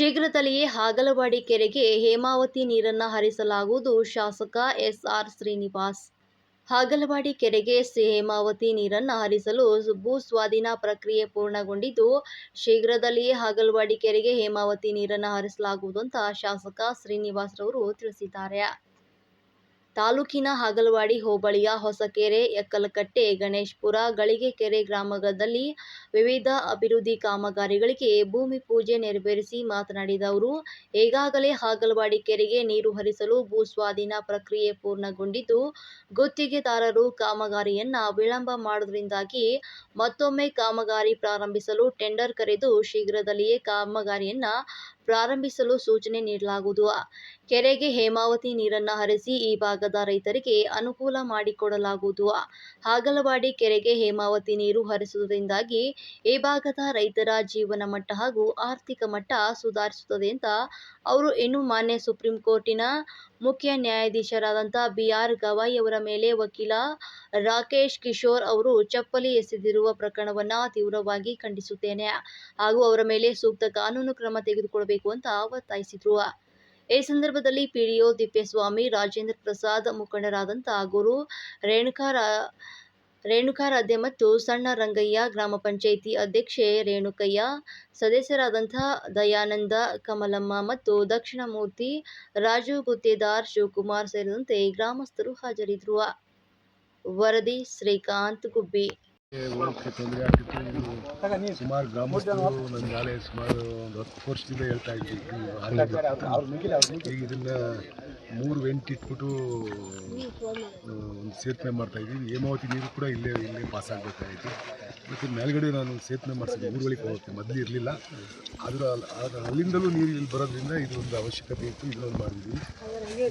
ಶೀಘ್ರದಲ್ಲಿಯೇ ಹಾಗಲವಾಡಿ ಕೆರೆಗೆ ಹೇಮಾವತಿ ನೀರನ್ನು ಹರಿಸಲಾಗುವುದು. ಶಾಸಕ ಎಸ್ಆರ್ ಶ್ರೀನಿವಾಸ್, ಹಾಗಲವಾಡಿ ಕೆರೆಗೆ ಹೇಮಾವತಿ ನೀರನ್ನು ಹರಿಸಲು ಭೂ ಸ್ವಾಧೀನ ಪ್ರಕ್ರಿಯೆ ಪೂರ್ಣಗೊಂಡಿದ್ದು, ಶೀಘ್ರದಲ್ಲಿಯೇ ಹಾಗಲವಾಡಿ ಕೆರೆಗೆ ಹೇಮಾವತಿ ನೀರನ್ನು ಹರಿಸಲಾಗುವುದು ಅಂತ ಶಾಸಕ ಶ್ರೀನಿವಾಸ್ ರವರು ತಿಳಿಸಿದ್ದಾರೆ. ತಾಲೂಕಿನ ಹಾಗಲವಾಡಿ ಹೋಬಳಿಯ ಹೊಸಕೆರೆ ಎಕ್ಕಲಕಟ್ಟೆ ಗಣೇಶಪುರ, ಗಳಿಗೆಕೆರೆ ಗ್ರಾಮಗಳಲ್ಲಿ ವಿವಿಧ ಅಭಿವೃದ್ಧಿ ಕಾಮಗಾರಿಗಳಿಗೆ ಭೂಮಿ ಪೂಜೆ ನೆರವೇರಿಸಿ ಮಾತನಾಡಿದ ಅವರು ಈಗಾಗಲೇ ಹಾಗಲವಾಡಿ ಕೆರೆಗೆ ನೀರು ಹರಿಸಲು ಭೂ ಸ್ವಾಧೀನ ಪ್ರಕ್ರಿಯೆ ಪೂರ್ಣಗೊಂಡಿದ್ದು ಗುತ್ತಿಗೆದಾರರು ಕಾಮಗಾರಿಯನ್ನ ವಿಳಂಬ ಮಾಡುವುದರಿಂದಾಗಿ ಮತ್ತೊಮ್ಮೆ ಕಾಮಗಾರಿ ಪ್ರಾರಂಭಿಸಲು ಟೆಂಡರ್ ಕರೆದು ಶೀಘ್ರದಲ್ಲಿಯೇ ಕಾಮಗಾರಿಯನ್ನ ಪ್ರಾರಂಭಿಸಲು ಸೂಚನೆ ನೀಡಲಾಗುವುದು. ಕೆರೆಗೆ ಹೇಮಾವತಿ ನೀರನ್ನು ಹರಿಸಿ ಈ ಭಾಗದ ರೈತರಿಗೆ ಅನುಕೂಲ ಮಾಡಿಕೊಡಲಾಗುವುದು. ಹಾಗಲವಾಡಿ ಕೆರೆಗೆ ಹೇಮಾವತಿ ನೀರು ಹರಿಸುವುದರಿಂದಾಗಿ ಈ ಭಾಗದ ರೈತರ ಜೀವನ ಮಟ್ಟ ಹಾಗೂ ಆರ್ಥಿಕ ಮಟ್ಟ ಸುಧಾರಿಸುತ್ತದೆ ಅಂತ ಅವರು ಇನ್ನು ಮಾನ್ಯ ಸುಪ್ರೀಂ ಕೋರ್ಟಿನ ಮುಖ್ಯ ನ್ಯಾಯಾಧೀಶರಾದಂಥ ಬಿ ಆರ್ ಗವಾಯಿ ಅವರ ಮೇಲೆ ವಕೀಲ ರಾಕೇಶ್ ಕಿಶೋರ್ ಅವರು ಚಪ್ಪಲಿ ಎಸೆದಿರುವ ಪ್ರಕರಣವನ್ನು ತೀವ್ರವಾಗಿ ಖಂಡಿಸುತ್ತೇನೆ. ಹಾಗೂ ಅವರ ಮೇಲೆ ಸೂಕ್ತ ಕಾನೂನು ಕ್ರಮ ತೆಗೆದುಕೊಳ್ಳಬೇಕು ಅಂತ ಒತ್ತಾಯಿಸಿದರು. ಈ ಸಂದರ್ಭದಲ್ಲಿ ಪಿಡಿಒ ತಿಪ್ಪೇಸ್ವಾಮಿ ರಾಜೇಂದ್ರ ಪ್ರಸಾದ್ ಮುಖಂಡರಾದಂಥ ಗುರು ರೇಣುಕಾರ ರೇಣುಕಾರಾಧ್ಯ ಮತ್ತು ಸಣ್ಣ ರಂಗಯ್ಯ, ಗ್ರಾಮ ಪಂಚಾಯಿತಿ ಅಧ್ಯಕ್ಷೆ ರೇಣುಕಯ್ಯ ಸದಸ್ಯರಾದಂಥ ದಯಾನಂದ ಕಮಲಮ್ಮ ಮತ್ತು ದಕ್ಷಿಣ ಮೂರ್ತಿ ರಾಜು ಗುತ್ತೇದಾರ್ ಶಿವಕುಮಾರ್ ಸೇರಿದಂತೆ ಗ್ರಾಮಸ್ಥರು ಹಾಜರಿದ್ದರು. ವರದಿ ಶ್ರೀಕಾಂತ್ ಗುಬ್ಬಿ. ಹೋಗಕ್ಕೆ ತೊಂದರೆ ಆಗ್ತಿತ್ತು ಸುಮಾರು ಗ್ರಾಮಸ್ಥರು ನನಗೆ ನಾಳೆ ಸುಮಾರು ಒಂದು ಹತ್ತು ವರ್ಷದಿಂದ ಹೇಳ್ತಾ ಇದ್ವಿ ಈಗ ಇದನ್ನ ಮೂರು ವೆಂಟ್ ಇಟ್ಬಿಟ್ಟು ಒಂದು ಸೇತುವೆ ಮಾಡ್ತಾ ಇದ್ದೀವಿ. ಹೇಮಾವತಿ ನೀರು ಕೂಡ ಇಲ್ಲೇ ಇಲ್ಲೇ ಪಾಸ್ ಆಗಬೇಕಾಗಿತ್ತು ಮತ್ತು ಮೇಲ್ಗಡೆ ನಾನು ಸೇತುವೆ ಮಾಡಿಸಿದ್ದೆ ಊರುಗಳಿಗೆ ಹೋಗುತ್ತೆ. ಮೊದಲು ಇರಲಿಲ್ಲ. ಆಗ ಅಲ್ಲಿಂದಲೂ ನೀರು ಇಲ್ಲಿ ಬರೋದ್ರಿಂದ ಇದು ಒಂದು ಅವಶ್ಯಕತೆ ಇತ್ತು. ಇದನ್ನೊಂದು ಮಾಡಿದ್ವಿ.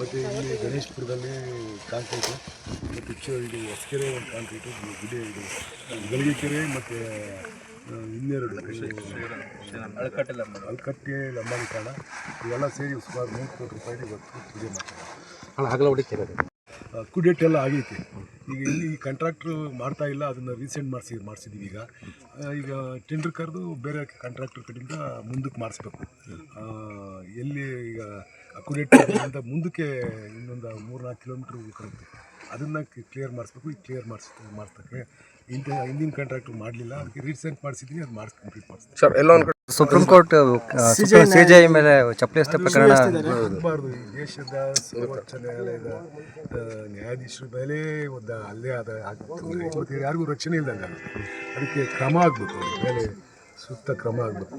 ಮತ್ತು ಇಲ್ಲಿ ಗಣೇಶ್ಪುರದಲ್ಲಿ ಕಾಂಕ್ರೀಟು ಮತ್ತು ಇದು ಹೊಸಕೆರೆ ಒಂದು ಕಾಂಕ್ರೀಟು ಗುಡಿ ಇದು ಗಳಿಗೆ ಕೆರೆ ಮತ್ತು ಇನ್ನೆರಡು. ಅಲ್ಕಟ್ಟೆ ಲಂಬಾಣಿ ಕಾಣ ಇವೆಲ್ಲ ಸೇರಿ ಸುಮಾರು ನೂರು ಕೋಟಿ ರೂಪಾಯಿ ಇವತ್ತು ಪೂಜೆ ಮಾಡ್ತಾರೆ. ಡೇಟ್ ಎಲ್ಲ ಆಗೈತೆ. ಈಗ ಇಲ್ಲಿ ಈ ಕಾಂಟ್ರಾಕ್ಟ್ರು ಮಾಡ್ತಾ ಇಲ್ಲ ಅದನ್ನು ರೀಸೆಂಟ್ ಮಾಡಿಸಿ ಮಾಡಿಸಿದ್ದೀವಿ ಈಗ. ಈಗ ಟೆಂಡರ್ ಕರೆದು ಬೇರೆ ಕಾಂಟ್ರಾಕ್ಟರ್ ಕಡೆಯಿಂದ ಮುಂದಕ್ಕೆ ಮಾಡಿಸ್ಬೇಕು. ಎಲ್ಲಿ ಈಗ ಕುಡಿಯೇಟ್ ಅಂತ ಮುಂದಕ್ಕೆ ಇನ್ನೊಂದು ಮೂರು ನಾಲ್ಕು ಕಿಲೋಮೀಟ್ರ್ ಉಳ್ಕೊಳ್ಳುತ್ತೆ ಅದನ್ನು ಕ್ಲಿಯರ್ ಮಾಡಿಸ್ಬೇಕು. ಈಗ ಕ್ಲಿಯರ್ ಮಾಡಿಸ್ ಮಾಡ್ತಕ್ಕೆ ಇಂಥ ಹಿಂದಿನ ಕಾಂಟ್ರಾಕ್ಟ್ ಮಾಡಲಿಲ್ಲ. ಅದಕ್ಕೆ ರೀಸೆಂಟ್ ಮಾಡಿಸಿದ್ದೀನಿ ಅದು ಮಾಡಿಸ್ ಕಂಪ್ಲೀಟ್ ಮಾಡಿಸ್ತೀನಿ ಸರ್ ಎಲ್ಲ ಒಂದು ಕಡೆ supreme court C J I ಮೇಲೆ ಚಪ್ಪಲಿ ಪ್ರಕರಣ ಈ ದೇಶದ ಸರ್ವೋಚ್ಚ ನ್ಯಾಯಾಲಯದ ನ್ಯಾಯಾಧೀಶರ ಮೇಲೆ ಒಂದು ಅಲ್ಲೇ ಆದ ಆಗ್ತದೆ ಮತ್ತು ಯಾರಿಗೂ ರಕ್ಷಣೆ ಇಲ್ದಂಗೆ. ಅದಕ್ಕೆ ಕ್ರಮ ಆಗಬೇಕು ಮೇಲೆ ಸೂಕ್ತ ಕ್ರಮ ಆಗಬೇಕು